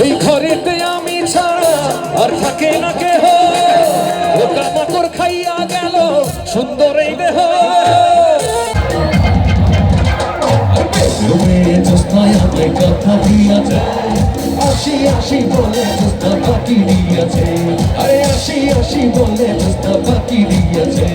এই ঘরেতে আমি ছাড়া আর থাকে না কেহ। ওটা মাকড় খাইয়া গেল, সুন্দর এই দেহ। কথা দিয়াছে। আসি আসি বলে দোস্তা বাকি দিয়াছে। আরে আসি আসি বলে দোস্তা বাকি দিয়াছে।